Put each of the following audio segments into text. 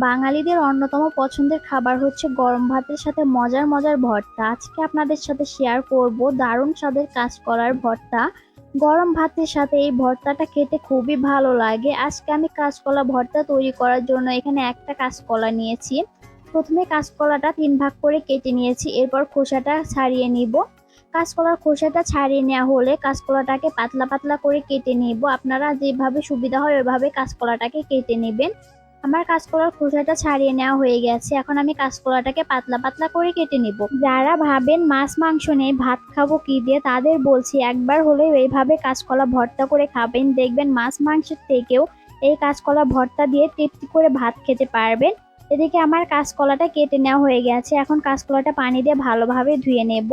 বাঙালিদের অন্যতম পছন্দের খাবার হচ্ছে গরম ভাতের সাথে মজার মজার ভর্তা। আজকে আপনাদের সাথে শেয়ার করব দারুণ স্বাদের কাঁচকলার ভর্তা। গরম ভাতের সাথে এই ভর্তাটা খেতে খুবই ভালো লাগে। আজকে আমি কাঁচকলা ভর্তা তৈরি করার জন্য এখানে একটা কাঁচকলা নিয়েছি। প্রথমে কাঁচকলাটা তিন ভাগ করে কেটে নিয়েছি, এরপর খোসাটা ছাড়িয়ে নিব। কাঁচকলার খোসাটা ছাড়িয়ে নেওয়া হলে কাঁচকলাটাকে পাতলা পাতলা করে কেটে নিব। আপনারা যেভাবে সুবিধা হয় ওইভাবে কাঁচকলাটাকে কেটে নেবেন। আমার কাঁচকলার খোসাটা ছাড়িয়ে নেওয়া হয়ে গেছে। এখন আমি কাঁচকলাটাকে পাতলা পাতলা করে কেটে নিব। যারা ভাবেন মাছ মাংস নেই, ভাত খাব কি দিয়ে, তাদের বলছি একবার হলেও এইভাবে কাঁচকলা ভর্তা করে খাবেন। দেখবেন মাছ মাংসের থেকেও এই কাঁচকলা ভর্তা দিয়ে তৃপ্তি করে ভাত খেতে পারবেন। এদিকে আমার কাঁচকলাটা কেটে নেওয়া হয়ে গেছে। এখন কাঁচকলাটা পানি দিয়ে ভালোভাবে ধুয়ে নেব।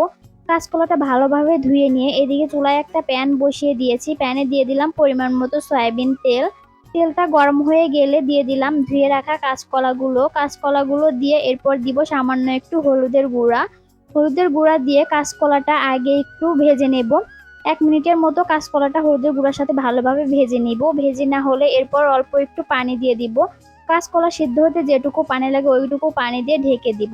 কাঁচকলাটা ভালোভাবে ধুয়ে নিয়ে এদিকে চুলায় একটা প্যান বসিয়ে দিয়েছি। প্যানে দিয়ে দিলাম পরিমাণ মতো সয়াবিন তেল। তেলটা গরম হয়ে গেলে দিয়ে দিলাম ধুয়ে রাখা কাঁচকলাগুলো। কাঁচকলাগুলো দিয়ে এরপর দিব সামান্য একটু হলুদের গুঁড়া। হলুদের গুঁড়া দিয়ে কাঁচকলাটা আগে একটু ভেজে নেব। এক মিনিটের মতো কাঁচকলাটা হলুদের গুঁড়ার সাথে ভালোভাবে ভেজে নিব। ভেজে না হলে এরপর অল্প একটু পানি দিয়ে দিব। কাঁচকলা সিদ্ধ হতে যেটুকু পানি লাগে ওইটুকু পানি দিয়ে ঢেকে দিব।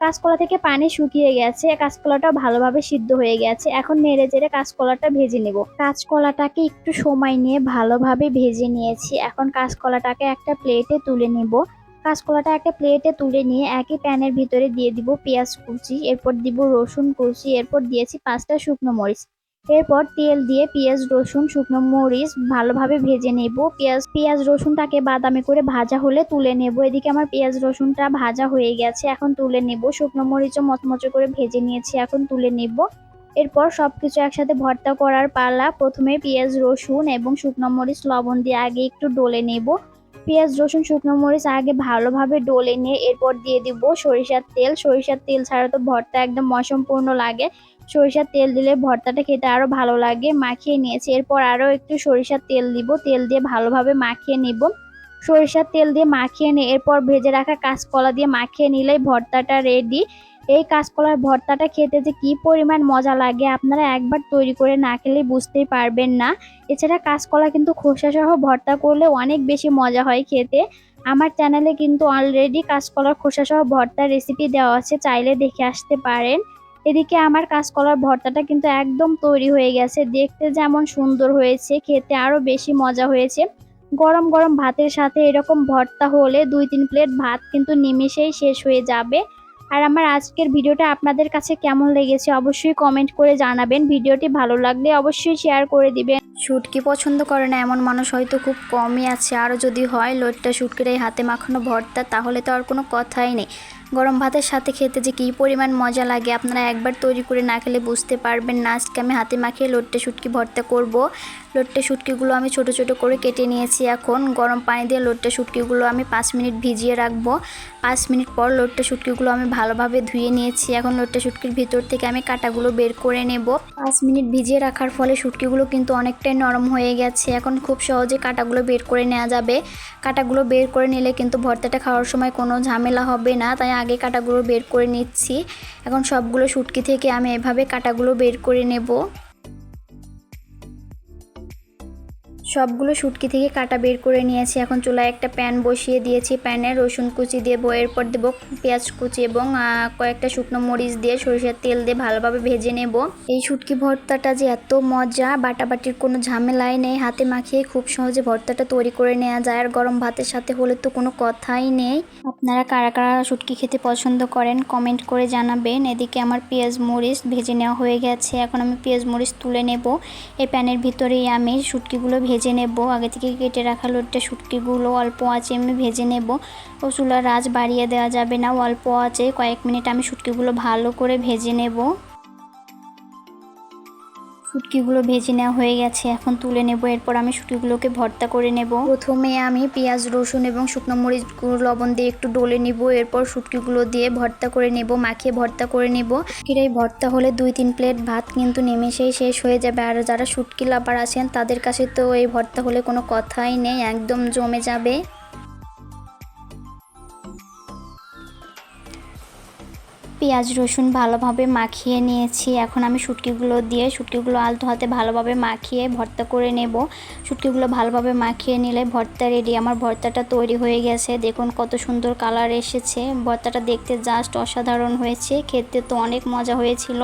কাঁচকলা থেকে পানি শুকিয়ে গেছে, কাঁচকলাটা ভালোভাবে সিদ্ধ হয়ে গেছে। এখন নেড়ে চেড়ে কাঁচকলাটা ভেজে নেব। কাঁচকলাটাকে একটু সময় নিয়ে ভালোভাবে ভেজে নিয়েছি। এখন কাঁচকলাটাকে একটা প্লেটে তুলে নেব। কাঁচকলাটা একটা প্লেটে তুলে নিয়ে একই প্যানের ভিতরে দিয়ে দিব পেঁয়াজ কুচি, এরপর দিব রসুন কুচি, এরপর দিয়েছি পাঁচটা শুকনো মরিচ। এরপর তেল দিয়ে পেঁয়াজ, রসুন, শুকনো মরিচ ভালোভাবে ভেজে নেব। পেঁয়াজ পেঁয়াজ, রসুনটাকে বাদামি করে ভাজা হলে তুলে নেব। এদিকে আমার পেঁয়াজ, রসুনটা ভাজা হয়ে গেছে, এখন তুলে নেব। শুকনো মরিচও মচমচে করে ভেজে নিয়েছি, এখন তুলে নেব। এরপর সবকিছু একসাথে ভর্তা করার পালা। প্রথমে পেঁয়াজ, রসুন এবং শুকনো মরিচ লবণ দিয়ে আগে একটু ডলে নেব। পেঁয়াজ, রসুন, শুকনো মরিচ আগে ভালোভাবে ডলে নিয়ে এরপর দিয়ে দিব সরিষার তেল। সরিষার তেল ছাড়া তো ভর্তা একদম অসম্পূর্ণ লাগে। সরিষার তেল দিলে ভর্তাটা খেতে আরও ভালো লাগে। মাখিয়ে নিয়েছি। এরপর আরও একটু সরিষার তেল দিব। তেল দিয়ে ভালোভাবে মাখিয়ে নিব। সরিষার তেল দিয়ে মাখিয়ে নিয়ে এরপর ভেজে রাখা কাঁচকলা দিয়ে মাখিয়ে নিলেই ভর্তাটা রেডি এই কাঁচকলার ভর্তাটা খেতে যে কি পরিমাণ মজা লাগে আপনারা একবার তৈরি করে না খেলে বুঝতেই পারবেন না। এছাড়া কাঁচকলা কিন্তু খোসা সহ ভর্তা করলে অনেক বেশি মজা হয় খেতে। আমার চ্যানেলে কিন্তু অলরেডি কাঁচকলার খোসা সহ ভর্তার রেসিপি দেওয়া আছে, চাইলে দেখে আসতে পারেন। এদিকে আমার কাঁচকলার ভর্তাটা কিন্তু একদম তৈরি হয়ে গেছে, দেখতে যেমন সুন্দর হয়েছে, খেতে আরও বেশি মজা হয়েছে। গরম গরম ভাতের সাথে এরকম ভর্তা হলে দুই তিন প্লেট ভাত কিন্তু নিমেষেই শেষ হয়ে যাবে। আর আমার আজকের ভিডিওটা আপনাদের কাছে কেমন লেগেছে অবশ্যই কমেন্ট করে জানাবেন। ভিডিওটি ভালো লাগলে অবশ্যই শেয়ার করে দিবেন। শুটকি পছন্দ করে না এমন মানুষ হয়তো খুব কমই আছে। আরও যদি হয়, লোটটা শুটকির এই হাতে মাখানো ভর্তা, তাহলে তো আর কোনো কথাই নেই। গরম ভাতের সাথে খেতে যে কী পরিমাণ মজা লাগে। আপনারা একবার তৈরি করে না খেলে বুঝতে পারবেন না। আজকে আমি হাতে মাখিয়ে লোট্টে শুটকি ভর্তা করব। লোট্টে শুটকিগুলো আমি ছোট ছোট করে কেটে নিয়েছি এখন। গরম পানি দিয়ে লোট্টে শুটকিগুলো আমি পাঁচ মিনিট ভিজিয়ে রাখব। পাঁচ মিনিট পর লোট্টে শুটকিগুলো আমি ভালোভাবে ধুয়ে নিয়েছি। এখন লোট্টে শুটকির ভিতর থেকে আমি কাটাগুলো বের করে নেব। পাঁচ মিনিট ভিজিয়ে রাখার ফলে শুটকিগুলো কিন্তু অনেকটাই নরম হয়ে গেছে। এখন খুব সহজে কাটাগুলো বের করে নেওয়া যাবে। কাটাগুলো বের করে নিলে কিন্তু ভর্তাটা খাওয়ার সময় কোনো ঝামেলা হবে না। তাই আগে কাটাগুলো বের করে নিচ্ছি। এখন সবগুলো শুটকি থেকে আমি এভাবে কাটাগুলো বের করে নেব। সবগুলো শুটকি থেকে কাটা বের করে নিয়েছি। এখন চুলায় একটা প্যান বসিয়ে দিয়েছি। প্যানে রসুন কুচি দিয়ে দেবো এরপর দেবো পেঁয়াজ কুচি এবং কয়েকটা শুকনো মরিচ দিয়ে সরিষার তেল দিয়ে ভালোভাবে ভেজে নেব। এই শুটকি ভর্তাটা যে এত মজা, বাটাবাটির কোনো ঝামেলাই নেই। হাতে মাখিয়ে খুব সহজে ভর্তাটা তৈরি করে নেওয়া যায়। আর গরম ভাতের সাথে হলে তো কোনো কথাই নেই। আপনারা কারা কারা শুটকি খেতে পছন্দ করেন, কমেন্ট করে জানাবেন। এদিকে আমার পেঁয়াজ মরিচ ভেজে নেওয়া হয়ে গেছে। এখন আমি পেঁয়াজ মরিচ তুলে নেব। এই প্যানের ভিতরেই আমি শুটকিগুলো ভেজে ভেজে নেব। আগে থেকে কেটে রাখা লোটটা শুটকিগুলো অল্প আঁচে আমি ভেজে নেব। ও চুলার আঁচ বাড়িয়ে দেওয়া যাবে না, অল্প আঁচে কয়েক মিনিট আমি শুটকিগুলো ভালো করে ভেজে নেব। শুটকিগুলো ভেজে নেওয়া হয়ে গেছে, এখন তুলে নেব। এরপর আমি শুটকিগুলোকে ভর্তা করে নেব। প্রথমে আমি পেঁয়াজ, রসুন এবং শুকনো মরিচ লবণ দিয়ে একটু ডলে নিব। এরপর শুটকিগুলো দিয়ে ভর্তা করে নেব, মাখিয়ে ভর্তা করে নেব। এই ভর্তা হলে দুই তিন প্লেট ভাত কিন্তু নেমেসেই শেষ হয়ে যাবে। আর যারা শুটকি লাভার আছেন, তাদের কাছে তো এই ভর্তা হলে কোনো কথাই নেই, একদম জমে যাবে। পেঁয়াজ রসুন ভালোভাবে মাখিয়ে নিয়েছি। এখন আমি শুটকিগুলো দিয়ে শুটকিগুলো আলতো হাতে ভালোভাবে মাখিয়ে ভর্তা করে নেব। শুটকিগুলো ভালোভাবে মাখিয়ে নিলে ভর্তা রেডি আমার ভর্তাটা তৈরি হয়ে গেছে। দেখুন কত সুন্দর কালার এসেছে। ভর্তাটা দেখতে জাস্ট অসাধারণ হয়েছে। খেতে তো অনেক মজা হয়েছিল।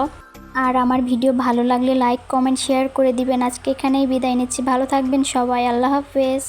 আর আমার ভিডিও ভালো লাগলে লাইক কমেন্ট শেয়ার করে দিবেন। আজকে এখানেই বিদায় নিচ্ছি। ভালো থাকবেন সবাই। আল্লাহ হাফেজ।